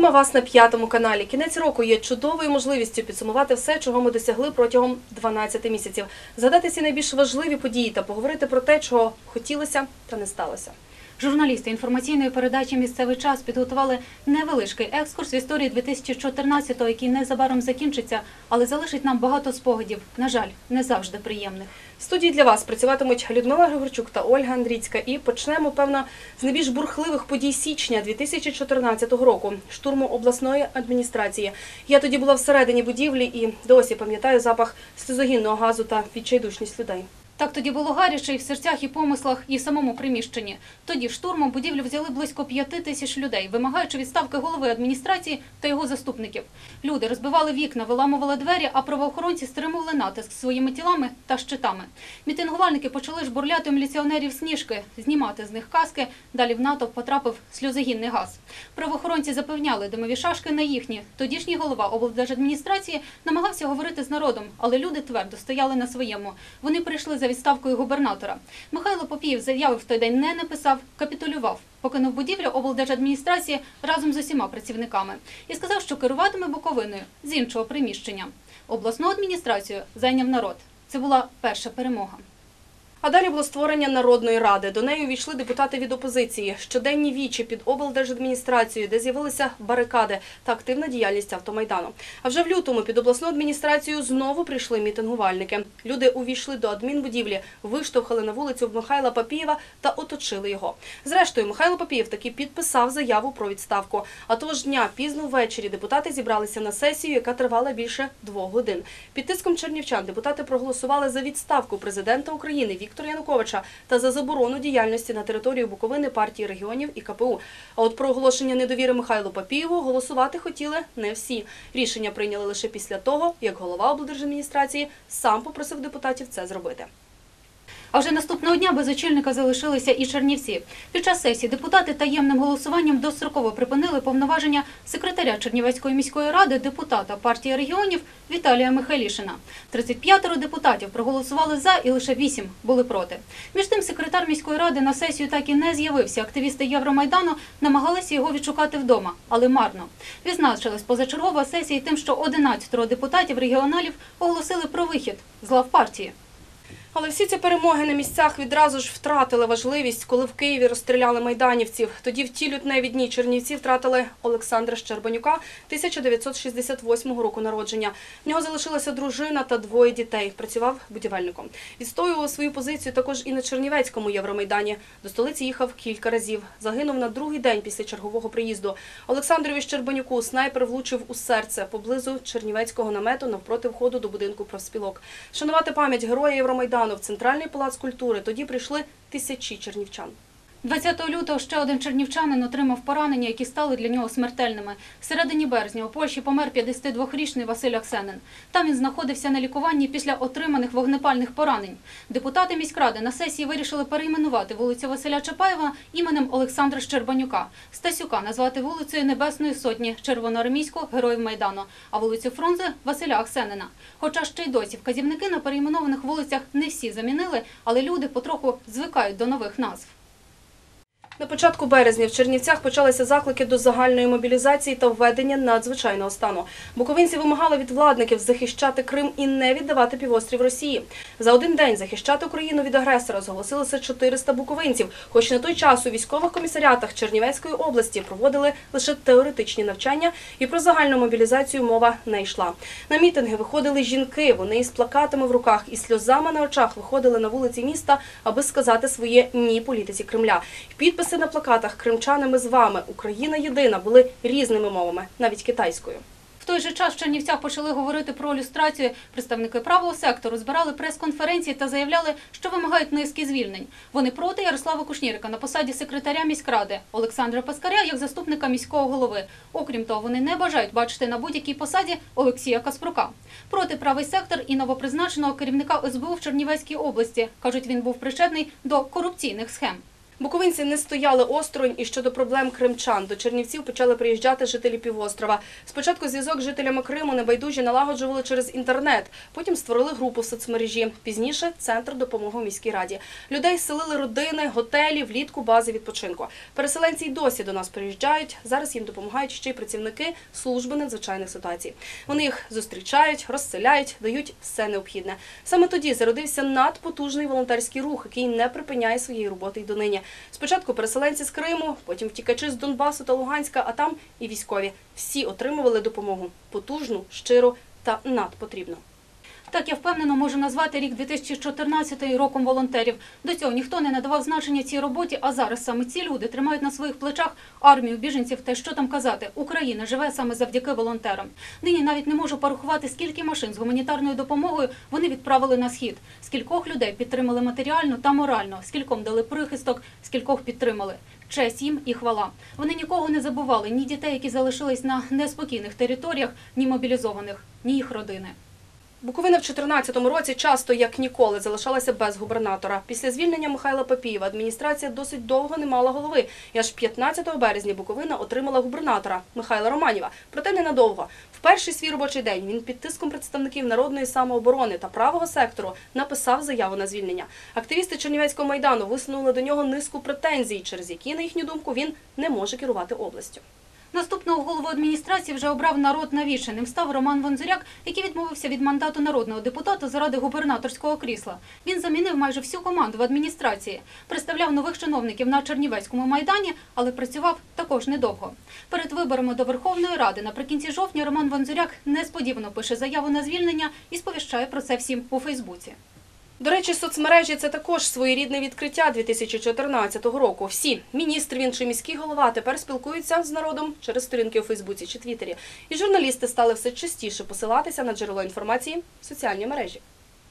Вітаємо вас на п'ятому каналі. Кінець року є чудовою можливістю підсумувати все, чого ми досягли протягом 12 місяців, згадати всі найбільш важливі події та поговорити про те, чого хотілося та не сталося. Журналісти інформаційної передачі Місцевий час підготували невеличкий екскурс в історії 2014-го, який незабаром закінчиться, але залишить нам багато спогадів. На жаль, не завжди приємних. В студії для вас працюватимуть Людмила Григорчук та Ольга Андрійська. І почнемо, певно, з найбільш бурхливих подій січня 2014 року штурму обласної адміністрації. Я тоді була всередині будівлі і досі пам'ятаю запах сльозогінного газу та відчайдушність людей. Так тоді було гаряче і в серцях, і помислах, і в самому приміщенні. Тоді штурмом будівлю взяли близько п'яти тисяч людей, вимагаючи відставки голови адміністрації та його заступників. Люди розбивали вікна, виламували двері, а правоохоронці стримували натиск своїми тілами та щитами. Мітингувальники почали жбурляти у міліціонерів сніжки, знімати з них каски. Далі в натовп потрапив сльозогінний газ. Правоохоронці запевняли, димові шашки не їхні. Тодішній голова облдержадміністрації намагався говорити з народом, але люди твердо стояли на своєму. Вони прийшли за відставкою губернатора. Михайло Попіїв заяви в той день не написав, капітулював. Покинув будівлю облдержадміністрації разом з усіма працівниками і сказав, що керуватиме Буковиною з іншого приміщення. Обласну адміністрацію зайняв народ. Це була перша перемога. А далі було створення Народної ради. До неї увійшли депутати від опозиції, щоденні вічі під облдержадміністрацією, де з'явилися барикади та активна діяльність автомайдану. А вже в лютому під обласну адміністрацію знову прийшли мітингувальники. Люди увійшли до адмінбудівлі, виштовхали на вулицю Михайла Папієва та оточили його. Зрештою, Михайло Папієв таки підписав заяву про відставку. А того ж дня пізно ввечері депутати зібралися на сесію, яка тривала більше двох годин. Під тиском чернівчан депутати проголосували за відставку президента України Віктора Януковича та за заборону діяльності на території Буковини партії регіонів і КПУ. А от про оголошення недовіри Михайлу Папієву голосувати хотіли не всі. Рішення прийняли лише після того, як голова облдержадміністрації сам попросив депутатів це зробити. А вже наступного дня без очільника залишилися і Чернівці. Під час сесії депутати таємним голосуванням достроково припинили повноваження секретаря Чернівецької міської ради, депутата партії регіонів Віталія Михайлішина. 35 депутатів проголосували за і лише 8 були проти. Між тим, секретар міської ради на сесію так і не з'явився. Активісти Євромайдану намагалися його відшукати вдома, але марно. Відзначилась позачергова сесія тим, що 11 депутатів регіоналів оголосили про вихід з лав партії. Але всі ці перемоги на місцях відразу ж втратили важливість, коли в Києві розстріляли майданівців. Тоді в ті лютневі дні Чернівці втратили Олександра Щербанюка 1968 року народження. В нього залишилася дружина та двоє дітей. Працював будівельником. Відстоював свою позицію також і на Чернівецькому Євромайдані. До столиці їхав кілька разів. Загинув на другий день після чергового приїзду. Олександрові Щербанюку снайпер влучив у серце поблизу Чернівецького намету навпроти входу до будинку профспілок. Шанувати пам'ять героя Євромайдану в Центральний палац культури тоді прийшли тисячі чернівчан. 20 лютого ще один чернівчанин отримав поранення, які стали для нього смертельними. В середині березня у Польщі помер 52-річний Василь Аксенин. Там він знаходився на лікуванні після отриманих вогнепальних поранень. Депутати міськради на сесії вирішили перейменувати вулицю Василя Чапаєва іменем Олександра Щербанюка. Стасюка назвати вулицею Небесної Сотні Червоноармійського героїв Майдану, а вулицю Фрунзе Василя Аксенина. Хоча ще й досі вказівники на перейменованих вулицях не всі замінили, але люди потроху звикають до нових назв. На початку березня в Чернівцях почалися заклики до загальної мобілізації та введення надзвичайного стану. Буковинці вимагали від владників захищати Крим і не віддавати півострів Росії. За один день захищати Україну від агресора зголосилося 400 буковинців. Хоч на той час у військових комісаріатах Чернівецької області проводили лише теоретичні навчання, і про загальну мобілізацію мова не йшла. На мітинги виходили жінки. Вони із плакатами в руках і сльозами на очах виходили на вулиці міста, аби сказати своє ні політиці Кремля. Підписи на плакатах Кримчанами з вами Україна єдина були різними мовами, навіть китайською. В той же час в Чернівцях почали говорити про люстрацію. Представники правого сектору збирали прес-конференції та заявляли, що вимагають низки звільнень. Вони проти Ярослава Кушнірика на посаді секретаря міськради, Олександра Паскаря як заступника міського голови. Окрім того, вони не бажають бачити на будь-якій посаді Олексія Каспрука. Проти правий сектор і новопризначеного керівника СБУ в Чернівецькій області. Кажуть, він був причетний до корупційних схем. Буковинці не стояли осторонь і щодо проблем кримчан. До Чернівців почали приїжджати жителі півострова. Спочатку зв'язок з жителями Криму небайдужі налагоджували через інтернет. Потім створили групу в соцмережі. Пізніше центр допомоги у міській раді. Людей селили родини, готелі, влітку бази відпочинку. Переселенці й досі до нас приїжджають. Зараз їм допомагають ще й працівники служби надзвичайних ситуацій. Вони їх зустрічають, розселяють, дають все необхідне. Саме тоді зародився надпотужний волонтерський рух, який не припиняє своєї роботи й донині. Спочатку переселенці з Криму, потім втікачі з Донбасу та Луганська, а там і військові. Всі отримували допомогу потужну, щиру та надпотрібну. Так я впевнено можу назвати рік 2014 роком волонтерів. До цього ніхто не надавав значення цій роботі, а зараз саме ці люди тримають на своїх плечах армію біженців. Та що там казати, Україна живе саме завдяки волонтерам. Нині навіть не можу порахувати, скільки машин з гуманітарною допомогою вони відправили на схід, скількох людей підтримали матеріально та морально, скільком дали прихисток, скількох підтримали. Честь їм і хвала. Вони нікого не забували, ні дітей, які залишились на неспокійних територіях, ні мобілізованих, ні їх родини. Буковина в 2014 році часто, як ніколи, залишалася без губернатора. Після звільнення Михайла Папієва адміністрація досить довго не мала голови. І аж 15 березня Буковина отримала губернатора Михайла Романіва. Проте ненадовго. В перший свій робочий день він під тиском представників народної самооборони та правого сектору написав заяву на звільнення. Активісти Чернівецького майдану висунули до нього низку претензій, через які, на їхню думку, він не може керувати областю. Наступного голову адміністрації вже обрав народ навішеним. Став Роман Вонзуряк, який відмовився від мандату народного депутата заради губернаторського крісла. Він замінив майже всю команду в адміністрації, представляв нових чиновників на Чернівецькому майдані, але працював також недовго. Перед виборами до Верховної Ради наприкінці жовтня Роман Вонзуряк несподівано пише заяву на звільнення і сповіщає про це всім у Фейсбуці. До речі, соцмережі це також своєрідне відкриття 2014 року. Всі міністр, він чи міський голова тепер спілкуються з народом через сторінки у Фейсбуці чи Твіттері. І журналісти стали все частіше посилатися на джерело інформації в соціальні мережі.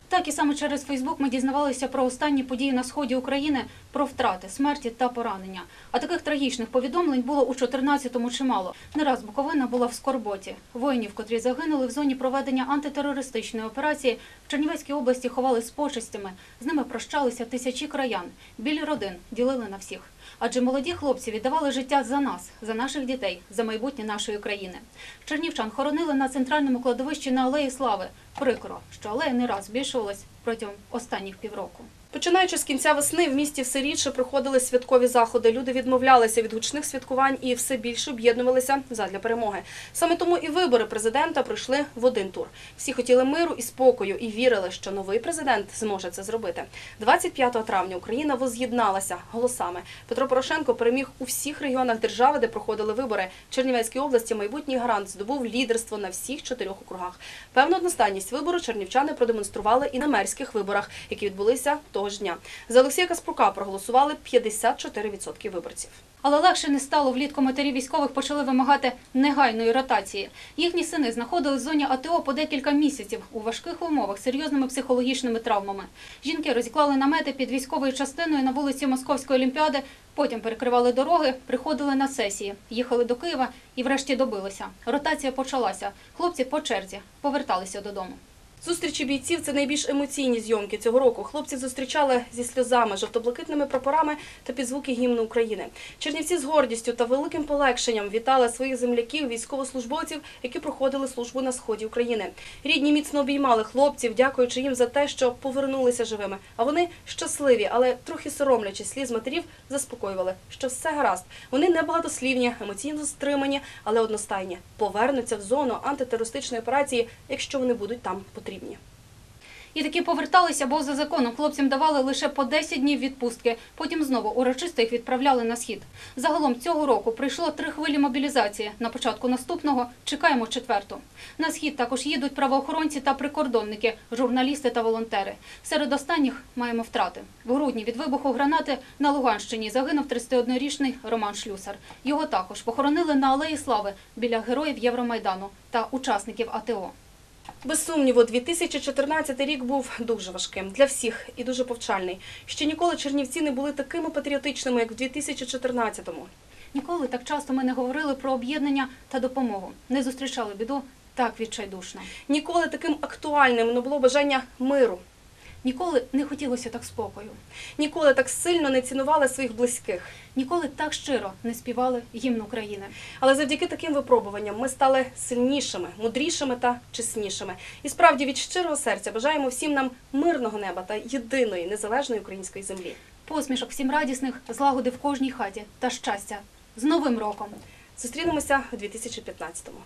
Так і саме через Фейсбук ми дізнавалися про останні події на сході України, про втрати, смерті та поранення. А таких трагічних повідомлень було у 14-му чимало. Не раз Буковина була в скорботі. Воїнів, котрі загинули в зоні проведення антитерористичної операції, в Чернівецькій області ховали з почестями. З ними прощалися тисячі краян. Білі родин ділили на всіх. Адже молоді хлопці віддавали життя за нас, за наших дітей, за майбутнє нашої країни. Чернівчан хоронили на центральному кладовищі на Алеї Слави. Прикро, що алея не раз збільшувалась протягом останніх півроку. Починаючи з кінця весни, в місті все рідше проходили святкові заходи. Люди відмовлялися від гучних святкувань і все більше об'єднувалися задля перемоги. Саме тому і вибори президента пройшли в один тур. Всі хотіли миру і спокою і вірили, що новий президент зможе це зробити. 25 травня Україна воз'єдналася голосами. Петро Порошенко переміг у всіх регіонах держави, де проходили вибори. В Чернівецькій області майбутній гарант здобув лідерство на всіх чотирьох округах. Певну одностайність вибору чернівчани продемонстрували і на мерських виборах, які відбулися того ж дня. За Олексія Каспрука проголосували 54% виборців. Але легше не стало влітку матері військових почали вимагати негайної ротації. Їхні сини знаходились в зоні АТО по декілька місяців у важких умовах серйозними психологічними травмами. Жінки розіклали намети під військовою частиною на вулиці Московської олімпіади. Потім перекривали дороги, приходили на сесії, їхали до Києва і врешті добилися. Ротація почалася. Хлопці по черзі поверталися додому. Зустрічі бійців це найбільш емоційні зйомки цього року. Хлопці зустрічали зі сльозами, жовто-блакитними прапорами та під звуки гімну України. Чернівці з гордістю та великим полегшенням вітали своїх земляків, військовослужбовців, які проходили службу на сході України. Рідні міцно обіймали хлопців, дякуючи їм за те, що повернулися живими. А вони щасливі, але трохи соромлячись сліз матерів, заспокоювали, що все гаразд. Вони небагатослівні, емоційно стримані, але одностайні. Повернуться в зону антитерористичної операції, якщо вони будуть там потрібні. І таки поверталися, бо за законом хлопцям давали лише по 10 днів відпустки. Потім знову урочисто їх відправляли на схід. Загалом цього року прийшло три хвилі мобілізації. На початку наступного чекаємо четверту. На схід також їдуть правоохоронці та прикордонники, журналісти та волонтери. Серед останніх маємо втрати. В грудні від вибуху гранати на Луганщині загинув 31-річний Роман Шлюсар. Його також похоронили на Алеї Слави біля героїв Євромайдану та учасників АТО. Без сумніву, 2014 рік був дуже важким для всіх і дуже повчальний. Ще ніколи чернівці не були такими патріотичними, як в 2014-му. Ніколи так часто ми не говорили про об'єднання та допомогу. Не зустрічали біду так відчайдушно. Ніколи таким актуальним не було бажання миру. Ніколи не хотілося так спокою. Ніколи так сильно не цінували своїх близьких. Ніколи так щиро не співали гімн України. Але завдяки таким випробуванням ми стали сильнішими, мудрішими та чеснішими. І справді від щирого серця бажаємо всім нам мирного неба та єдиної незалежної української землі. Посмішок всім радісних, злагоди в кожній хаті та щастя. З Новим роком! Зустрінемося у 2015-му.